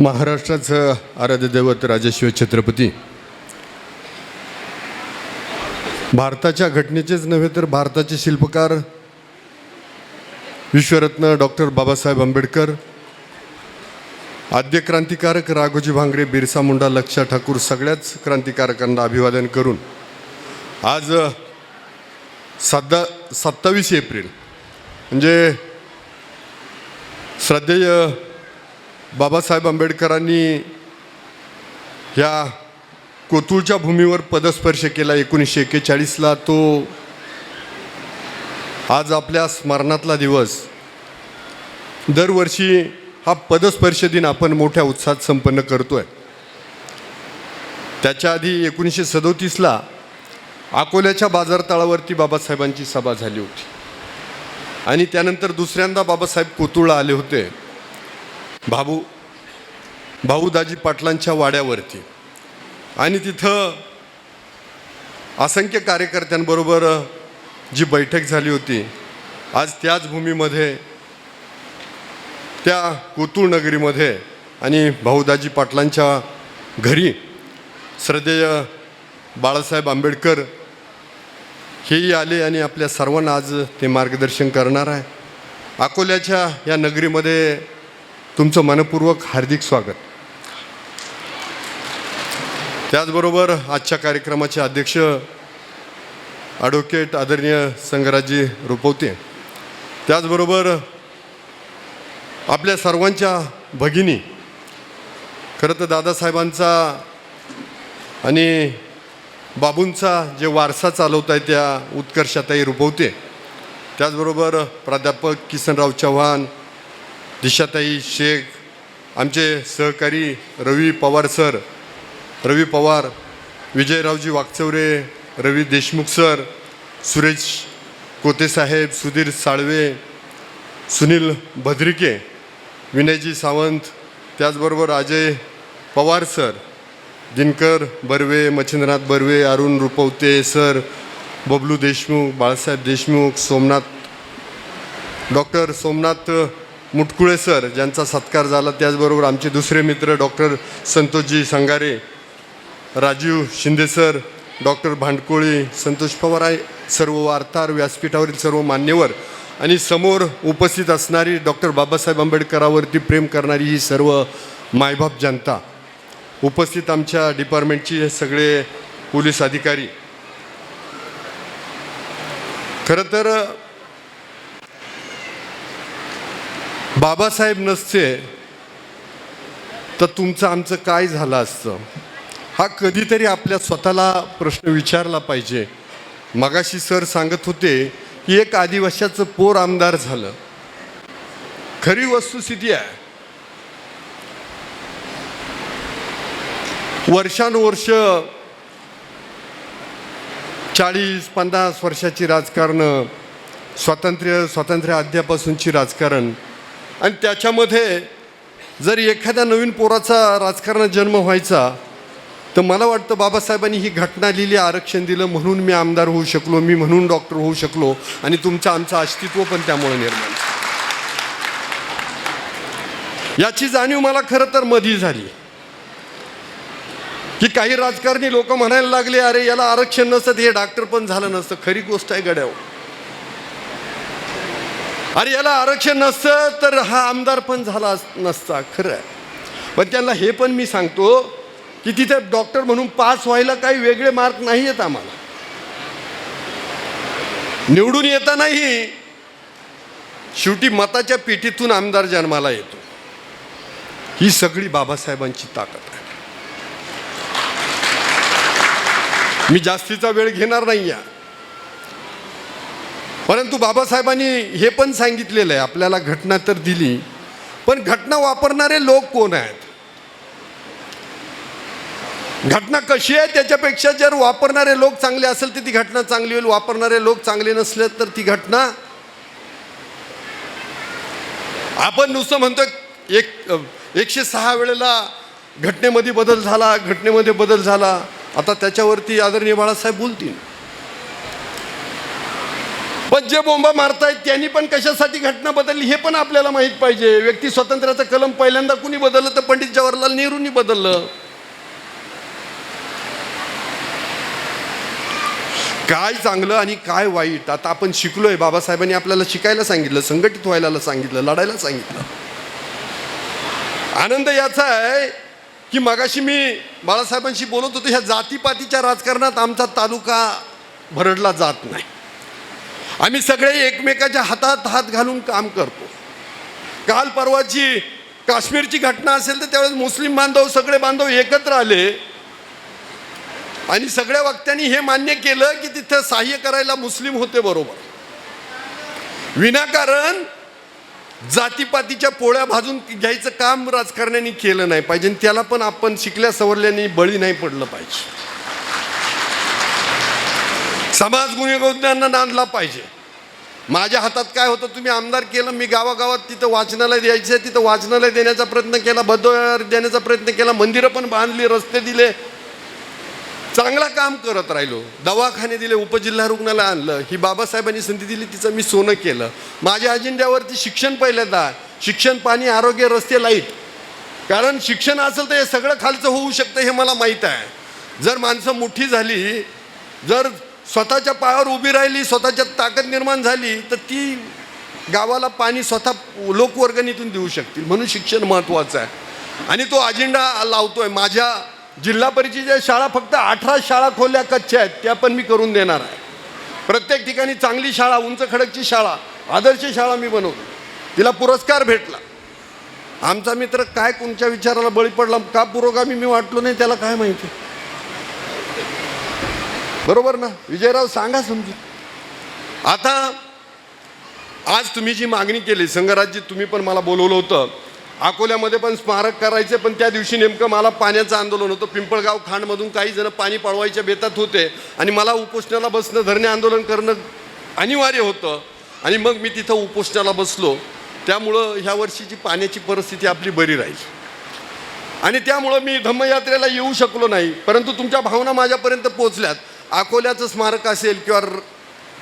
महाराष्ट्राचं आराध्य दैवत राजशिव छत्रपती. भारताच्या घटनेचेच नव्हे तर भारताचे शिल्पकार विश्वरत्न डॉक्टर बाबासाहेब आंबेडकर आद्य क्रांतिकारक राघोजी भांगरे बिरसा मुंडा लक्षा ठाकूर सगळ्याच क्रांतिकारकांना अभिवादन करून आज सध्या सत्तावीस एप्रिल म्हणजे श्रद्धेय बाबासाहेब आंबेडकरांनी ह्या कोतूळच्या भूमीवर पदस्पर्श केला एकोणीसशे एक्केचाळीसला. तो आज आपल्या स्मरणातला दिवस. दरवर्षी हा पदस्पर्श दिन आपण मोठ्या उत्साहात संपन्न करतोय. त्याच्या आधी एकोणीसशे सदोतीसला अकोल्याच्या बाजारतळावरती बाबासाहेबांची सभा झाली होती. आणि त्यानंतर दुसऱ्यांदा बाबासाहेब कोतुळला आले होते. भाऊ भाऊदाजी पाटलांच्या वाड्यावरती. आणि तिथं असंख्य कार्यकर्त्यांबरोबर जी बैठक झाली होती आज त्याच भूमीमध्ये त्या कोतुळ नगरीमध्ये आणि भाऊदाजी पाटलांच्या घरी श्रद्धेय बाळासाहेब आंबेडकर हेही आले आणि आपल्या सर्वांना आज ते मार्गदर्शन करणार आहे. अकोल्याच्या या नगरीमध्ये तुमचं मनपूर्वक हार्दिक स्वागत. त्याचबरोबर आजच्या कार्यक्रमाचे अध्यक्ष ॲडव्होकेट आदरणीय संगराजी रुपवते. त्याचबरोबर आपल्या सर्वांच्या भगिनी खरं तर दादासाहेबांचा आणि बाबूंचा जे वारसा चालवत आहे त्या उत्कर्षाताई रुपवते. त्याचबरोबर प्राध्यापक किसनराव चव्हाण दिशाताई शेख आमचे सहकारी रवी पवार सर रवी पवार विजयरावजी वागचौरे रवी देशमुख सर सुरेश कोतेसाहेब सुधीर साळवे सुनील भद्रिके विनयजी सावंत त्याचबरोबर Ajay Pawar sir Dinkar Barve Machhindranath Barve Arun Rupwate sir Bablu Deshmukh Balasaheb Deshmukh Somnath doctor Somnath Mutkule sir ज्यांचा सत्कार झाला त्याचबरोबर आमचे दुसरे मित्र doctor Santoshji Sangare Rajiv Shinde sir doctor Bhandkoli Santosh Pawar आहे सर्व वार्ताहर व्यासपीठावरील सर्व मान्यवर आणि समोर उपस्थित असणारी डॉक्टर बाबासाहेब आंबेडकरावरती प्रेम करणारी ही सर्व मायबाप जनता. उपस्थित आमच्या डिपार्टमेंटचे सगळे पोलीस अधिकारी. खरं तर बाबासाहेब नसते तर तुमचं आमचं काय झालं असतं? हा कधीतरी आपल्या स्वतःला प्रश्न विचारला पाहिजे. मगाशी सर सांगत होते की एक आदिवाशाचं पोर आमदार झालं. खरी वस्तुस्थिती आहे. वर्षानुवर्ष चाळीस पन्नास वर्षाची राजकारणं स्वातंत्र्य स्वातंत्र्य अद्यापासूनची राजकारण आणि त्याच्यामध्ये जर एखाद्या नवीन पोराचा राजकारणात जन्म व्हायचा तर मला वाटतं बाबासाहेबांनी ही घटना लिहिली आरक्षण दिलं म्हणून मी आमदार होऊ शकलो मी म्हणून डॉक्टर होऊ शकलो आणि तुमचं आमचं अस्तित्व पण त्यामुळे निर्माण याची जाणीव मला खरं तर मधी झाली. की काही राजकारणी लोक म्हणायला लागले अरे याला आरक्षण नसतं हे डॉक्टर पण झालं नसतं खरी गोष्ट आहे गड्यावर. अरे याला आरक्षण नसतं तर हा आमदार पण झाला नसता खरं आहे. पण त्यांना हे पण मी सांगतो की तिथे डॉक्टर म्हणून पास व्हायला काही वेगळे मार्क नाही आहेत आम्हाला. निवडून येतानाही शेवटी मताच्या पेटीतून आमदार जन्माला येतो. ही सगळी बाबासाहेबांची ताकद आहे. मी जास्तीचा वेळ घेणार नाही या. परंतु बाबासाहेबांनी हे पण सांगितलेलं आहे आपल्याला घटना तर दिली पण घटना वापरणारे लोक कोण आहेत? घटना कशी आहे? त्याच्यापेक्षा जर वापरणारे लोक चांगले असेल तर ती घटना चांगली होईल वापरणारे लोक चांगले नसले तर ती घटना आपण नुसतं म्हणतो एक एकशे सहा वेळेला घटनेमध्ये बदल झाला घटनेमध्ये बदल झाला. आता त्याच्यावरती आदरणीय बाळासाहेब बोलतील. पण जे बोंबा मारतायत त्यांनी पण कशासाठी घटना बदलली हे पण आपल्याला माहीत पाहिजे. व्यक्ती स्वातंत्र्याचं कलम पहिल्यांदा कुणी बदललं तर पंडित जवाहरलाल नेहरूंनी बदललं. काय चांगलं आणि काय वाईट? आता आपण शिकलोय बाबासाहेबांनी आपल्याला शिकायला सांगितलं संघटित व्हायला सांगितलं लढायला सांगितलं. आनंद याचा आहे की मगाशी मी बाळासाहेबांशी बोलत होतो ह्या जातीपातीच्या राजकारणात आमचा तालुका भरडला जात नाही. आम्ही सगळे एकमेकाच्या हातात हात घालून काम करतो. काल परवाची काश्मीरची घटना असेल तर त्यावेळेस मुस्लिम बांधव सगळे बांधव एकत्र आले. आणि सगळ्या वक्त्यांनी हे मान्य केलं की तिथं सहाय्य करायला मुस्लिम होते बरोबर. विनाकारण जातीपातीच्या पोळ्या भाजून घ्यायचं काम राजकारण्यांनी केलं नाही पाहिजे. आणि त्याला पण आपण शिकल्या सवरल्याने बळी नाही पडलं पाहिजे. समाज गुन्हेगारांना नांदला पाहिजे. माझ्या हातात काय होतं तुम्ही आमदार केलं मी गावागावात तिथं वाचनालय द्यायचं तिथं वाचनालय देण्याचा प्रयत्न केला बदर देण्याचा प्रयत्न केला मंदिरं पण बांधली रस्ते दिले. चांगला काम करत राहिलो. दवाखाने दिले उपजिल्हा रुग्णालय आणलं ही बाबासाहेबांनी संधी दिली तिचं मी सोनं केलं. माझ्या अजेंड्यावरती शिक्षण पहिल्यांदा शिक्षण पाणी आरोग्य रस्ते लाइट. कारण शिक्षण असेल तर हे सगळं खालचं होऊ शकतं हे मला माहीत आहे. जर माणसं मोठी झाली जर स्वतःच्या पायावर उभी राहिली स्वतःच्या ताकद निर्माण झाली तर ती गावाला पाणी स्वतः लोकवर्गणीतून देऊ शकतील. म्हणून शिक्षण महत्त्वाचं आहे. आणि तो अजेंडा लावतोय. माझ्या जिल्हा परिषदेच्या शाळा फक्त अठरा शाळा खोल्या कच्च्या आहेत त्या पण मी करून देणार आहे. प्रत्येक ठिकाणी चांगली शाळा उंच खडकची शाळा आदर्श शाळा मी बनवतो. तिला पुरस्कार भेटला. आमचा मित्र काय कोणत्या विचाराला बळी पडला का पुरोगामी मी वाटलो नाही त्याला काय माहिती? बरोबर ना? विजयराव सांगा समजून. आता आज तुम्ही जी मागणी केली संघराज्य तुम्ही पण मला बोलवलं होतं. अकोल्यामध्ये पण स्मारक करायचे पण त्या दिवशी नेमकं मला पाण्याचं आंदोलन होतं. पिंपळगाव खांडमधून काही जण पाणी पळवायच्या बेतात होते आणि मला उपोषणाला बसणं धरणे आंदोलन करणं अनिवार्य होतं. आणि मग मी तिथं उपोषणाला बसलो. त्यामुळं ह्या वर्षीची पाण्याची परिस्थिती आपली बरी राहील. आणि त्यामुळं मी धम्मयात्रेला येऊ शकलो नाही परंतु तुमच्या भावना माझ्यापर्यंत पोहोचल्यात. अकोल्याचं स्मारक असेल किंवा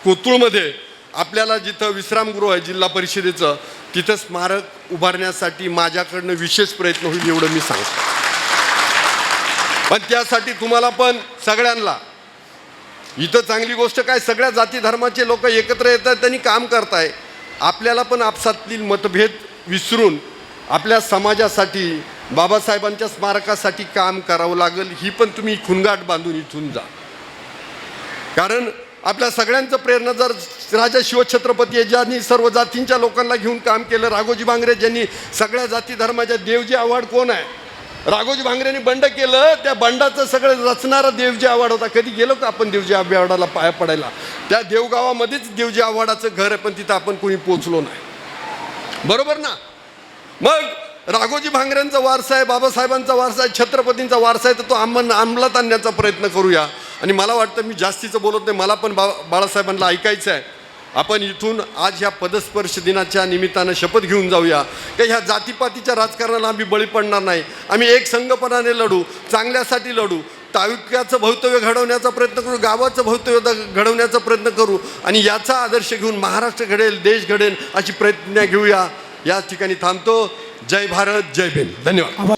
कोतुळमध्ये आपल्याला जिथं विश्रामगृह आहे जिल्हा परिषदेचं तिथं स्मारक उभारण्यासाठी माझ्याकडनं विशेष प्रयत्न होईल एवढं मी सांगतो. पण त्यासाठी तुम्हाला पण सगळ्यांना इथं चांगली गोष्ट काय सगळ्या जाती धर्माचे लोक एकत्र येतात त्यांनी काम करताय. आपल्याला पण आपसातील मतभेद विसरून आपल्या समाजासाठी बाबासाहेबांच्या स्मारकासाठी काम करावं लागेल ही पण तुम्ही खुणगाट बांधून इथून जा. कारण आपल्या सगळ्यांचं प्रेरणा जर राजा शिवछत्रपती आहे ज्यांनी सर्व जातींच्या लोकांना घेऊन काम केलं राघोजी भांगरे ज्यांनी सगळ्या जाती धर्माच्या देवजी आव्हाड कोण आहे? राघोजी भांगरेने बंड केलं त्या बंडाचं सगळं रचणारा देवजी आव्हाड होता. कधी गेलो का आपण देवजी आव्हाडाला पाया पडायला? त्या देवगावामध्येच देवजी आव्हाडाचं घर आहे पण तिथं आपण कोणी पोचलो नाही. बरोबर ना? मग राघोजी भांगऱ्यांचा वारसा आहे बाबासाहेबांचा वारसा आहे छत्रपतींचा वारसा आहे तर तो अंमल अंमलात आणण्याचा प्रयत्न करूया. आणि मला वाटतं मी जास्तीचं बोलत नाही मला पण बा बाळासाहेबांना ऐकायचं आहे. आपण इथून आज ह्या पदस्पर्श दिनाच्या निमित्तानं शपथ घेऊन जाऊया. की ह्या जातीपातीच्या राजकारणाला आम्ही बळी पडणार नाही. आम्ही एक संघपणाने लढू चांगल्यासाठी लढू. तालुक्याचं भवितव्य घडवण्याचा प्रयत्न करू गावाचं भवितव्य घडवण्याचा प्रयत्न करू आणि याचा आदर्श घेऊन महाराष्ट्र घडेल देश घडेल अशी प्रयत्न घेऊया. या ठिकाणी थांबतो. जय भारत जय भीम. धन्यवाद.